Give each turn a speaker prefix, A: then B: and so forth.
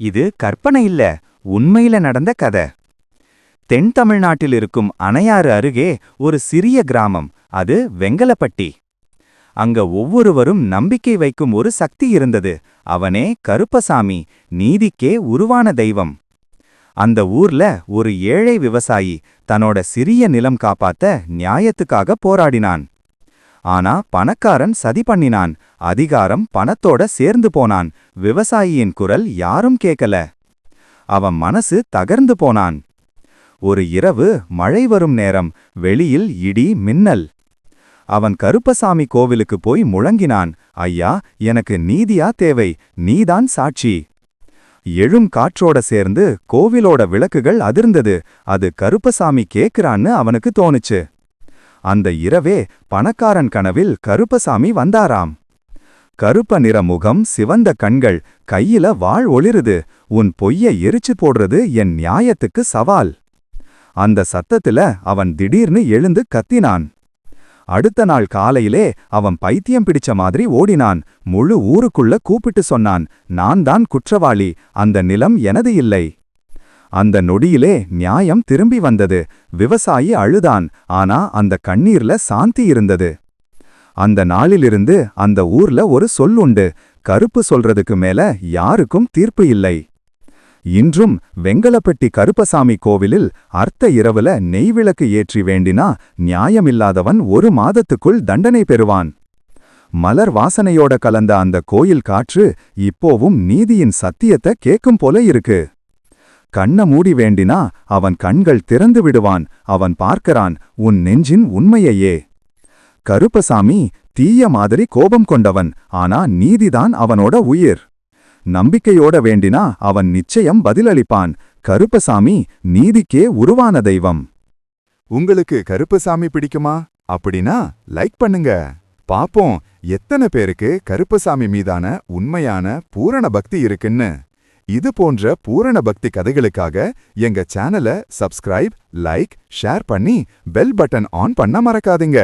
A: இது கற்பனை இல்ல உண்மையில நடந்த கதை. தென் தமிழ்நாட்டில் இருக்கும் அணையாறு அருகே ஒரு சிறிய கிராமம் அது வெங்கலப்பட்டி. அங்க ஒவ்வொருவரும் நம்பிக்கை வைக்கும் ஒரு சக்தி இருந்தது அவனே கருப்பசாமி நீதிக்கே உருவான தெய்வம். அந்த ஊர்ல ஒரு ஏழை விவசாயி தன்னோட சிறிய நிலம் காப்பாத்த நியாயத்துக்காக போராடினான். ஆனா பணக்காரன் சதி பண்ணினான். அதிகாரம் பணத்தோட சேர்ந்து போனான். விவசாயியின் குரல் யாரும் கேட்கல. அவன் மனசு தகர்ந்து போனான். ஒரு இரவு மழை வரும் நேரம். வெளியில் இடி மின்னல். அவன் கருப்பசாமி கோவிலுக்கு போய் முழங்கினான். ஐயா எனக்கு நீதியா தேவை. நீதான் சாட்சி. எழும் காற்றோட சேர்ந்து கோவிலோட விளக்குகள் அதிர்ந்தது. அது கருப்பசாமி கேக்குறான்னு அவனுக்கு தோணுச்சு. அந்த இரவே பணக்காரன் கனவில் கருப்பசாமி வந்தாராம். கருப்ப நிற முகம் சிவந்த கண்கள் கையில வாழ் ஒளிருது. உன் பொய்ய எரிச்சு போடுறது என் நியாயத்துக்கு சவால். அந்த சத்தத்துல அவன் திடீர்னு எழுந்து கத்தினான். அடுத்த நாள் காலையிலே அவன் பைத்தியம் பிடிச்ச மாதிரி ஓடினான். முழு ஊருக்குள்ள கூப்பிட்டு சொன்னான் நான் தான் குற்றவாளி. அந்த நிலம் எனது இல்லை. அந்த நொடியிலே நியாயம் திரும்பி வந்தது. விவசாயி அழுதான். ஆனா அந்த கண்ணீர்ல சாந்தி இருந்தது. அந்த நாளிலிருந்து அந்த ஊர்ல ஒரு சொல்லுண்டு கருப்பு சொல்றதுக்கு மேல யாருக்கும் தீர்ப்பு இல்லை. இன்றும் வெங்கலப்பட்டி கருப்பசாமி கோவிலில் அர்த்த இரவுல நெய்விளக்கு ஏற்றி வேண்டினா நியாயமில்லாதவன் ஒரு மாதத்துக்குள் தண்டனை பெறுவான். மலர் வாசனையோட கலந்த அந்த கோயில் காற்று இப்போவும் நீதியின் சத்தியத்தை கேட்கும் போல இருக்கு. கண்ண மூடி வேண்டினா அவன் கண்கள் திறந்து விடுவான். அவன் பார்க்கறான் உன் நெஞ்சின் உண்மையையே. கருப்பசாமி தீய மாதிரி கோபம் கொண்டவன் ஆனா நீதிதான் அவனோட உயிர். நம்பிக்கையோட வேண்டினா அவன் நிச்சயம் பதிலளிப்பான். கருப்பசாமி நீதிக்கே உருவான தெய்வம்.
B: உங்களுக்கு கருப்பசாமி பிடிக்குமா? அப்படின்னா லைக் பண்ணுங்க. பாப்போம் எத்தனை பேருக்கு கருப்பசாமி மீதான உண்மையான பூரண பக்தி இருக்குன்னு. இது போன்ற பூரண பக்தி கதைகளுக்காக எங்க சேனலை சப்ஸ்கிரைப் லைக் ஷேர் பண்ணி பெல் பட்டன் ஆன் பண்ண மறக்காதீங்க.